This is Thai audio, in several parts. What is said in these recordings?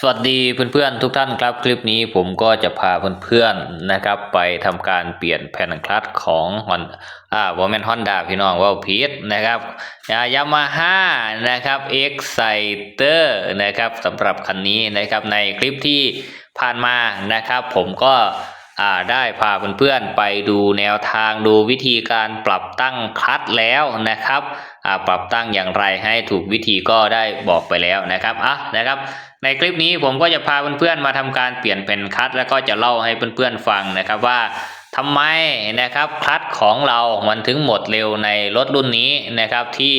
สวัสดีเพื่อนๆทุกท่านครับคลิปนี้ผมก็จะพาเพื่อนๆนะครับ ไปทำการเปลี่ยนแผ่นคลัตช์ของฮอนอ่าวอมเมนฮอนดาพี่น้องว่าพีทนะครับยามาฮ่านะครับ Exciter นะครับสำหรับคันนี้นะครับในคลิปที่ผ่านมานะครับ ผมก็อ่าได้พาเพื่อนๆไปดูแนวทางดูวิธีการปรับตั้งคลัตช์แล้วนะครับอ่าปรับตั้งอย่างไรให้ถูกวิธีก็ได้บอกไปแล้วนะครับอะนะครับ ในคลิปนี้ผมก็จะพาเพื่อนๆมาทำการเปลี่ยนเป็นคลัตช์แล้วก็จะเล่าให้เพื่อนๆฟังนะครับว่าทำไมนะครับคลัตช์ของเรา มันถึงหมดเร็วในรถรุ่นนี้นะครับที่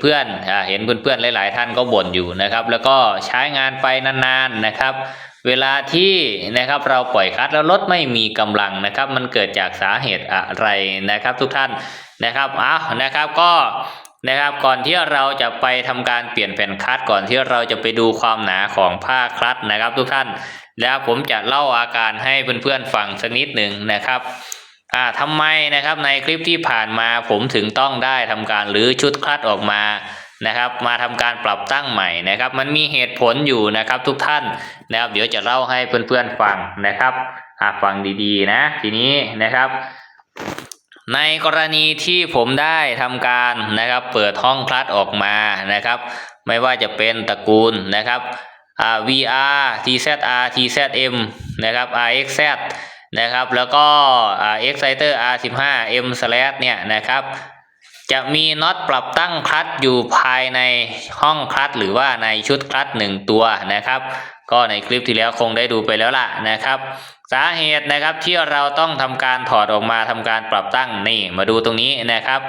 เพื่อนๆเห็นเพื่อนๆหลาย ๆ ท่านก็บ่นอยู่นะครับ แล้วก็ใช้งานไปนานๆนะครับ เวลาที่นะครับเราปล่อยคลัตช์แล้วรถไม่มีกำลังนะครับ มันเกิดจากสาเหตุอะไรนะครับ ทุกท่านนะครับอ้าวนะครับก็ นะครับก่อนที่เราจะไปทำการเปลี่ยนแผ่นคลัตช์ก่อนที่เราจะไปดูความหนาของผ้าคลัตช์นะครับทุกท่าน แล้วผมจะเล่าอาการให้เพื่อนๆฟังสักนิดหนึ่งนะครับอ่าทำไมนะครับในคลิปที่ผ่านมาผมถึงต้องได้ทำการรื้อชุดคลัตช์ออกมานะครับ มาทำการปรับตั้งใหม่นะครับ มันมีเหตุผลอยู่นะครับทุกท่านนะครับ เดี๋ยวจะเล่าให้เพื่อนๆฟังนะครับอ่าฟังดีๆนะ ทีนี้นะครับ ในกรณีที่ผมได้ทำการนะครับเปิดห้องคลัตออกมานะครับ ไม่ว่าจะเป็นตระกูลนะครับ VR TZR TZM นะครับ RXZ นะครับ แล้วก็ Exciter R15 M slash เนี่ยนะครับจะมีน็อตปรับตั้งคลัตอยู่ภายในห้องคลัตหรือว่าในชุดคลัตหนึ่งตัวนะครับ ก็ในคลิปที่แล้วคงได้ดูไปแล้วล่ะนะครับ สาเหตุนะครับที่เราต้องทำการถอดออกมาทำการปรับตั้งนี่มาดูตรงนี้นะครับ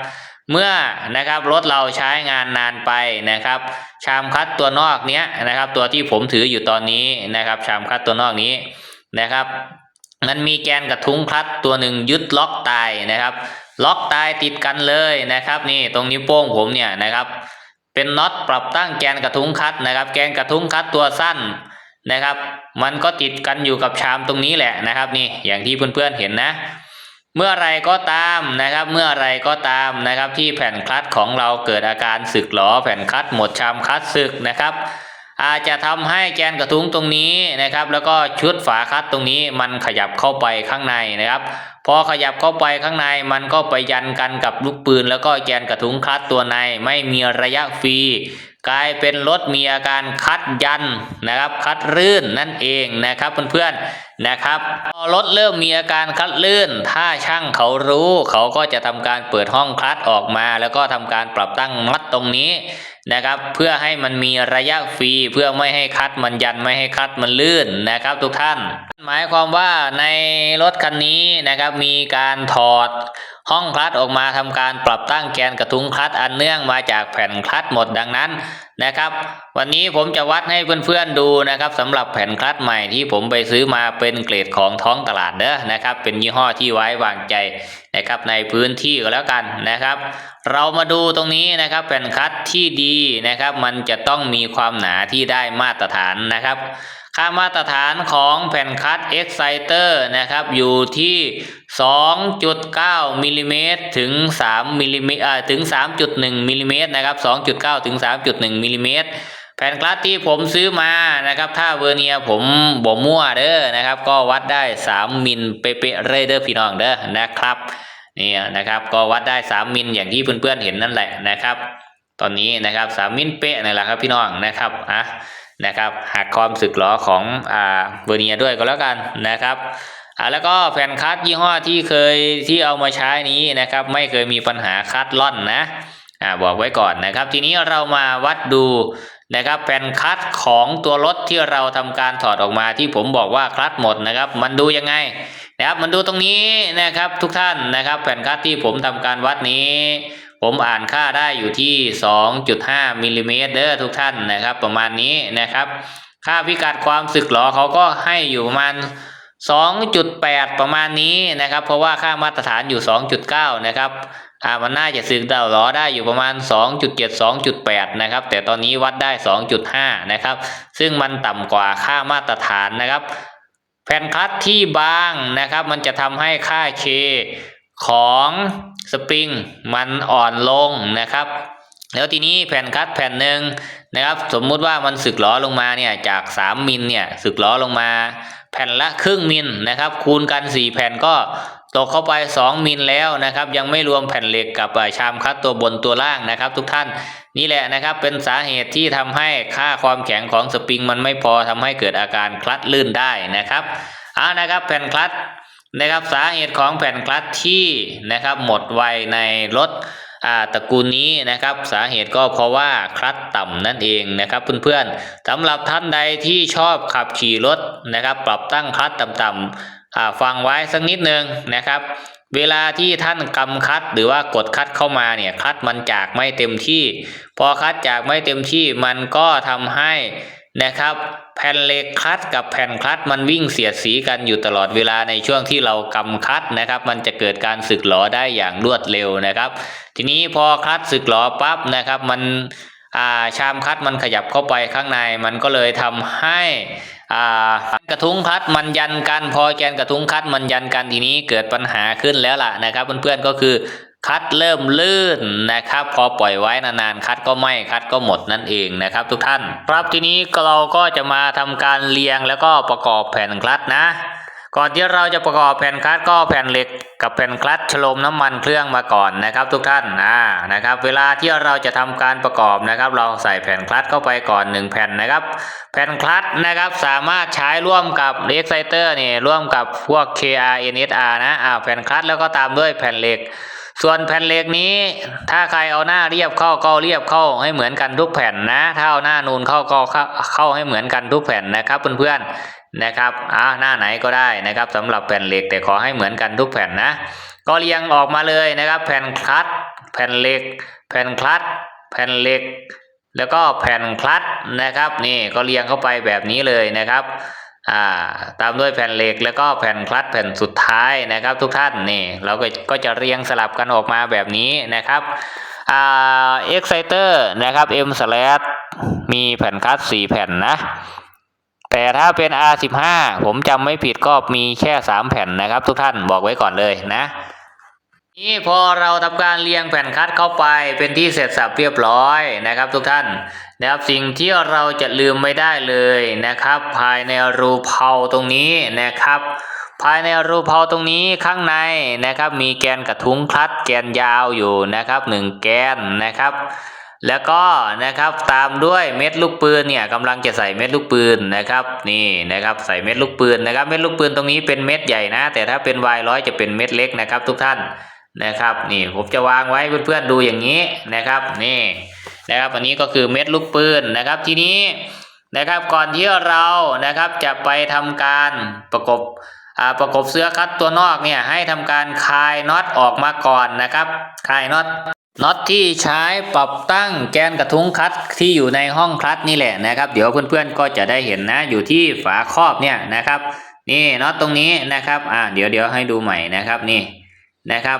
เมื่อนะครับรถเราใช้งานนานไปนะครับ ชามคัดตัวนอกเนี้ยนะครับ ตัวที่ผมถืออยู่ตอนนี้นะครับ ชามคัดตัวนอกนี้นะครับมันมีแกนกระทุ้งคลัตตัวหนึ่งยึดล็อกตายนะครับ ล็อกตายติดกันเลยนะครับ นี่ตรงนิ้วโป้งผมเนี่ยนะครับ เป็นน็อตปรับตั้งแกนกระทุ้งคัดนะครับ แกนกระทุ้งคัดตัวสั้น นะครับ มันก็ติดกันอยู่กับชามตรงนี้แหละนะครับนี่อย่างที่เพื่อนๆเห็นนะ เมื่อไรก็ตามนะครับ เมื่อไรก็ตามนะครับ ที่แผ่นคลัตของเราเกิดอาการสึกหรอแผ่นคลัตหมดชามคลัตสึกนะครับอาจจะทำให้แกนกระทุ้งตรงนี้นะครับ แล้วก็ชุดฝาคลัตตรงนี้มันขยับเข้าไปข้างในนะครับ พอขยับเข้าไปข้างในมันก็ไปยันกันกับลูกปืน แล้วก็แกนกระทุ้งคลัตตัวในไม่มีระยะฟรี กลายเป็นรถมีอาการคัดยันนะครับ คัดลื่นนั่นเองนะครับเพื่อนๆนะครับ พอรถเริ่มมีอาการคัดลื่น ถ้าช่างเขารู้ เขาก็จะทำการเปิดห้องคลัตช์ออกมา แล้วก็ทำการปรับตั้งน็อตตรงนี้นะครับ เพื่อให้มันมีระยะฟรีเพื่อไม่ให้คัดมันยันไม่ให้คัดมันลื่นนะครับ ทุกท่าน หมายความว่าในรถคันนี้นะครับมีการถอดห้องคลัตช์ออกมาทำการปรับตั้งแกนกระทุ้งคลัตช์อันเนื่องมาจากแผ่นคลัตช์หมดดังนั้นนะครับ วันนี้ผมจะวัดให้เพื่อนๆดูนะครับสำหรับแผ่นคลัตช์ใหม่ที่ผมไปซื้อมาเป็นเกรดของท้องตลาดเด้อนะครับ เป็นยี่ห้อที่ไว้วางใจนะครับในพื้นที่ก็แล้วกันนะครับ เรามาดูตรงนี้นะครับแผ่นคลัตช์ที่ดีนะครับ มันจะต้องมีความหนาที่ได้มาตรฐานนะครับ ค่ามาตรฐานของแผ่นคัต Exciter นะครับอยู่ที่ 2.9มิลลิเมตรถึง3มิลลิเมตรอ่าถึง 3.1มิลลิเมตรนะครับ 2.9 ถึง 3.1มิลลิเมตรแผ่นคลัตที่ผมซื้อมานะครับ ถ้าเวอร์เนียผมบ่มั่วเด้อนะครับ ก็วัดได้ 3 มิลเป๊ะๆเลยเด้อพี่น้องเด้อนะครับนี่นะครับ ก็วัดได้ 3 มิลอย่างที่เพื่อนๆเห็นนั่นแหละนะครับ ตอนนี้นะครับ 3 มิลเป๊ะนี่แหละครับพี่น้องนะครับอะนะครับหักความสึกหรอของอ่าเวอร์เนียด้วยก็แล้วกันนะครับอ่าแล้วก็แผ่นคัดยี่ห้อที่เคยที่เอามาใช้นี้นะครับไม่เคยมีปัญหาคัดล่อนนะอ่าบอกไว้ก่อนนะครับ ทีนี้เรามาวัดดูนะครับแผ่นคัดของตัวรถที่เราทำการถอดออกมาที่ผมบอกว่าคลัดหมดนะครับ มันดูยังไงนะครับมันดูตรงนี้นะครับทุกท่านนะครับ แผ่นคัดที่ผมทำการวัดนี้ ผมอ่านค่าได้อยู่ที่ 2.5มิลลิเมตรเด้อทุกท่านนะครับ ประมาณนี้นะครับ ค่าพิกัดความสึกหรอเขาก็ให้อยู่ประมาณ 2.8 ประมาณนี้นะครับ เพราะว่าค่ามาตรฐานอยู่ 2.9 นะครับอ่ามันน่าจะสึกดาวล้อได้อยู่ประมาณ 2.7 2.8 นะครับ แต่ตอนนี้วัดได้ 2.5 นะครับ ซึ่งมันต่ำกว่าค่ามาตรฐานนะครับ แผ่นคัตที่บางนะครับ มันจะทำให้ค่า K ของสปริงมันอ่อนลงนะครับ แล้วทีนี้แผ่นคัดแผ่นหนึ่งนะครับ สมมุติว่ามันสึกล้อลงมาเนี่ยจาก 3 มิลเนี่ยสึกล้อลงมา แผ่นละครึ่งมิลนะครับ คูณกัน 4 แผ่นก็ตกเข้าไป 2 มิลแล้วนะครับ ยังไม่รวมแผ่นเหล็กกับชามคัดตัวบนตัวล่างนะครับ ทุกท่านนี่แหละนะครับเป็นสาเหตุที่ทำให้ค่าความแข็งของสปริงมันไม่พอทำให้เกิดอาการคลัตลื่นได้นะครับเอานะครับแผ่นคลัต นะครับสาเหตุของแผ่นคลัตที่นะครับหมดไวในรถอ่าตระกูลนี้นะครับสาเหตุก็เพราะว่าคลัตต่ำนั่นเองนะครับเพื่อนๆสำหรับท่านใดที่ชอบขับขี่รถนะครับ ปรับตั้งคลัตต่ำๆอ่าฟังไว้สักนิดนึงนะครับ เวลาที่ท่านกำคลัตหรือว่ากดคลัตเข้ามาเนี่ยคลัตมันจากไม่เต็มที่ พอคลัตจากไม่เต็มที่มันก็ทำให้ นะครับ แผ่นเหล็กคลัตกับแผ่นคลัตมันวิ่งเสียดสีกันอยู่ตลอดเวลาในช่วงที่เรากำคลัตนะครับ มันจะเกิดการสึกหลอได้อย่างรวดเร็วนะครับ ทีนี้พอคลัตสึกหลอปั๊บนะครับ มันอาชามคลัตมันขยับเข้าไปข้างในมันก็เลยทำให้อากระทุ้งคลัตมันยันกันพอแกนกระทุ้งคลัตมันยันกันทีนี้เกิดปัญหาขึ้นแล้วล่ะนะครับเพื่อนๆก็คือ คลัตช์เริ่มลื่นนะครับ พอปล่อยไว้นานๆคลัตช์ก็ไหม้คลัตช์ก็หมดนั่นเองนะครับ ทุกท่าน ครับทีนี้เราก็จะมาทำการเรียงแล้วก็ประกอบแผ่นคลัตนะ ก่อนที่เราจะประกอบแผ่นคลัตก็แผ่นเหล็กกับแผ่นคลัตช์ฉโลมน้ำมันเครื่องมาก่อนนะครับ ทุกท่านอ่านะครับ เวลาที่เราจะทำการประกอบนะครับ เราใส่แผ่นคลัตเข้าไปก่อนหนึ่งแผ่นนะครับ แผ่นคลัตนะครับสามารถใช้ร่วมกับ Exciter นี่ร่วมกับพวก KR NSR นะอ่าแผ่นคลัตแล้วก็ตามด้วยแผ่นเหล็ก ส่วนแผ่นเหล็กนี้ ถ้าใครเอาหน้าเรียบเข้าก็เรียบเข้าให้เหมือนกันทุกแผ่นนะ ถ้าเอาหน้านูนเข้าก็เข้าให้เหมือนกันทุกแผ่นนะครับเพื่อนๆนะครับอ่าหน้าไหนก็ได้นะครับสำหรับแผ่นเหล็กแต่ขอให้เหมือนกันทุกแผ่นนะ ก็เรียงออกมาเลยนะครับ แผ่นคลัตแผ่นเหล็ก แผ่นคลัตแผ่นเหล็ก แล้วก็แผ่นคลัตนะครับ นี่ก็เรียงเข้าไปแบบนี้เลยนะครับ ตามด้วยแผ่นเหล็กแล้วก็แผ่นคลัตช์แผ่นสุดท้ายนะครับ ทุกท่านนี่เราก็ก็จะเรียงสลับกันออกมาแบบนี้นะครับอ่า exciter นะครับ m slash มีแผ่นคลัตช์4แผ่นนะแต่ถ้าเป็น R15 ผมจำไม่ผิดก็มีแค่ 3 แผ่นนะครับ ทุกท่านบอกไว้ก่อนเลยนะ นี่พอเราทำการเรียงแผ่นคัดเข้าไปเป็นที่เสร็จสับเรียบร้อยนะครับ ทุกท่านนะครับสิ่งที่เราจะลืมไม่ได้เลยนะครับ ภายในรูเพาตรงนี้นะครับ ภายในรูเพาตรงนี้ข้างในนะครับ มีแกนกระทุ้งคลัตช์แกนยาวอยู่นะครับหนึ่งแกนนะครับแล้วก็นะครับตามด้วยเม็ดลูกปืนเนี่ยกำลังจะใส่เม็ดลูกปืนนะครับนี่นะครับใส่เม็ดลูกปืนนะครับเม็ดลูกปืนตรงนี้เป็นเม็ดใหญ่นะ แต่ถ้าเป็นวายร้อยจะเป็นเม็ดเล็กนะครับ ทุกท่าน นะครับนี่ผมจะวางไว้เพื่อนๆดูอย่างนี้นะครับนี่นะครับอันนี้ก็คือเม็ดลูกปืนนะครับทีนี้นะครับก่อนที่เรานะครับจะไปทำการประกบอ่าประกบเสื้อคัดตัวนอกเนี่ยให้ทำการคลายน็อตออกมาก่อนนะครับคลายน็อตน็อตที่ใช้ปรับตั้งแกนกระทุ้งคัตที่อยู่ในห้องคัตนี่แหละนะครับ เดี๋ยวเพื่อนๆก็จะได้เห็นนะอยู่ที่ฝาครอบเนี่ยนะครับ นี่น็อตตรงนี้นะครับอ่าเดี๋ยวเดี๋ยวให้ดูใหม่นะครับนี่ นะครับ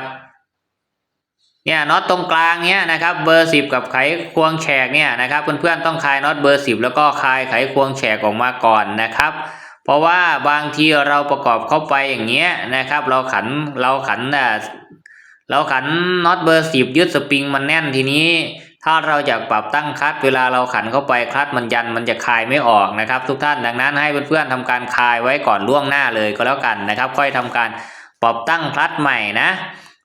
เนี่ยน็อตตรงกลางเนี่ยนะครับเบอร์สิบกับไขควงแฉกเนี่ยนะครับเพื่อนๆต้องคลายน็อตเบอร์สิบแล้วก็คลายไขควงแฉกออกมาก่อนนะครับ เพราะว่าบางทีเราประกอบเข้าไปอย่างเงี้ยนะครับ เราขันเราขันอ่าเราขันน็อตเบอร์สิบยึดสปริงมันแน่นทีนี้ ถ้าเราอยากปรับตั้งคลัตเวลาเราขันเข้าไปคลัตมันยันมันจะคลายไม่ออกนะครับ ทุกท่านดังนั้นให้เพื่อนๆทำการคลายไว้ก่อนล่วงหน้าเลยก็แล้วกันนะครับ ค่อยทำการ ปรับตั้งคลัตช์ใหม่นะ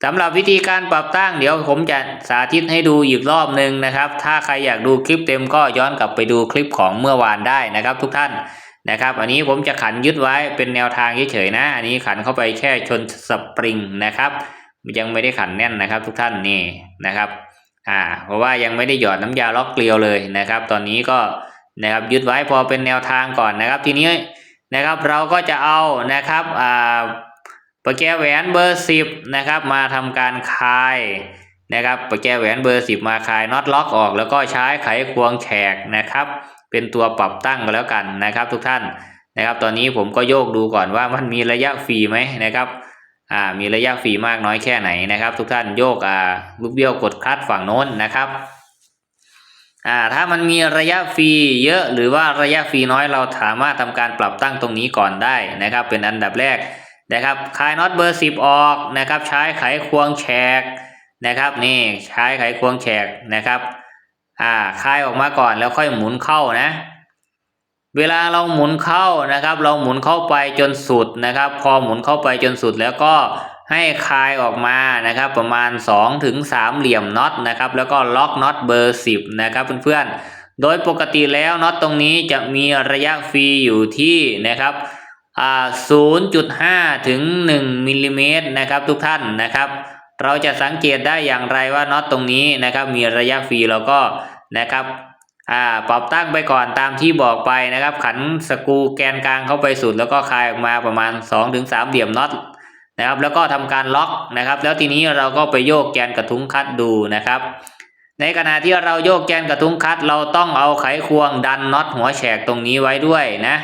สำหรับวิธีการปรับตั้งเดี๋ยวผมจะสาธิตให้ดูอีกรอบหนึ่งนะครับ ถ้าใครอยากดูคลิปเต็มก็ย้อนกลับไปดูคลิปของเมื่อวานได้นะครับ ทุกท่านนะครับ อันนี้ผมจะขันยึดไว้เป็นแนวทางเฉยๆนะ อันนี้ขันเข้าไปแค่ชนสปริงนะครับ ยังไม่ได้ขันแน่นนะครับ ทุกท่านนี่นะครับอ่าเพราะว่ายังไม่ได้หยอดน้ำยาล็อกเกลียวเลยนะครับ ตอนนี้ก็นะครับยึดไว้พอเป็นแนวทางก่อนนะครับ ทีนี้นะครับเราก็จะเอานะครับอ่า ประแจแหวนเบอร์สิบนะครับ มาทำการคลายนะครับประแจแหวนเบอร์สิบมาคลายน็อตล็อกออก แล้วก็ใช้ไขควงแฉกนะครับ เป็นตัวปรับตั้งก็แล้วกันนะครับ ทุกท่านนะครับ ตอนนี้ผมก็โยกดูก่อนว่ามันมีระยะฟรีไหมนะครับอ่ามีระยะฟรีมากน้อยแค่ไหนนะครับ ทุกท่านโยกอ่าลูกเบี้ยวกดคลัตช์ฝั่งโน้นนะครับอ่าถ้ามันมีระยะฟรีเยอะหรือว่าระยะฟรีน้อยเราสามารถทำการปรับตั้งตรงนี้ก่อนได้นะครับ เป็นอันดับแรก นะครับคลายน็อตเบอร์สิบออกนะครับใช้ไขควงแฉกนะครับนี่ใช้ไขควงแฉกนะครับอ่าคลายออกมาก่อนแล้วค่อยหมุนเข้านะเวลาเราหมุนเข้านะครับ เราหมุนเข้าไปจนสุดนะครับ พอหมุนเข้าไปจนสุดแล้วก็ให้คลายออกมานะครับ ประมาณ2ถึง3เหลี่ยมน็อตนะครับแล้วก็ล็อกน็อตเบอร์ 10 นะครับเพื่อนๆโดยปกติแล้วน็อตตรงนี้จะมีระยะฟรีอยู่ที่นะครับ 0.5 ถึง 1มิลลิเมตรนะครับทุกท่านนะครับ เราจะสังเกตได้อย่างไรว่าน็อตตรงนี้นะครับ มีระยะฟรีเราก็นะครับอ่าปรับตั้งไปก่อนตามที่บอกไปนะครับ ขันสกูแกนกลางเข้าไปสุด แล้วก็คลายออกมาประมาณ 2-3 เหลี่ยมน็อตนะครับ แล้วก็ทำการล็อกนะครับ แล้วทีนี้เราก็ไปโยกแกนกระทุ้งคัดดูนะครับ ในขณะที่เราโยกแกนกระทุ้งคัด เราต้องเอาไขควงดันน็อตหัวแฉกตรงนี้ไว้ด้วยนะ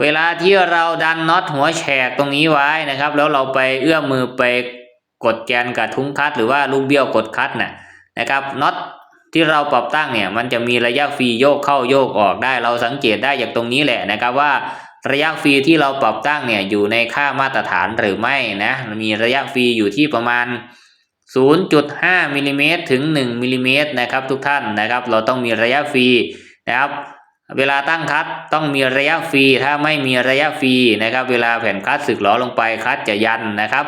เวลาที่เราดันน็อตหัวแฉกตรงนี้ไว้นะครับ แล้วเราไปเอื้อมมือไปกดแกนกระทุ้งคัดหรือว่าลูกเบี้ยวกดคัดน่ะนะครับน็อตที่เราปรับตั้งเนี่ยมันจะมีระยะฟรีโยกเข้าโยกออกได้เราสังเกตได้จากตรงนี้แหละนะครับว่าระยะฟรีที่เราปรับตั้งเนี่ยอยู่ในค่ามาตรฐานหรือไม่นะมีระยะฟรีอยู่ที่ประมาณ 0.5มิลลิเมตรถึง 1มิลลิเมตรนะครับทุกท่านนะครับ เราต้องมีระยะฟรีนะครับ เวลาตั้งคัดต้องมีระยะฟรีถ้าไม่มีระยะฟรีนะครับ เวลาแผ่นคัดสึกหลอลงไปคัดจะยันนะครับ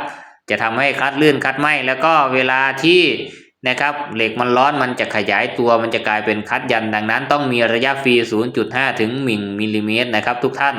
จะทำให้คัดลื่นคัดไหมแล้วก็เวลาที่นะครับเหล็กมันร้อนมันจะขยายตัวมันจะกลายเป็นคัดยันดังนั้น ต้องมีระยะฟรี 0.5 ถึง1มิลลิเมตรนะครับทุกท่าน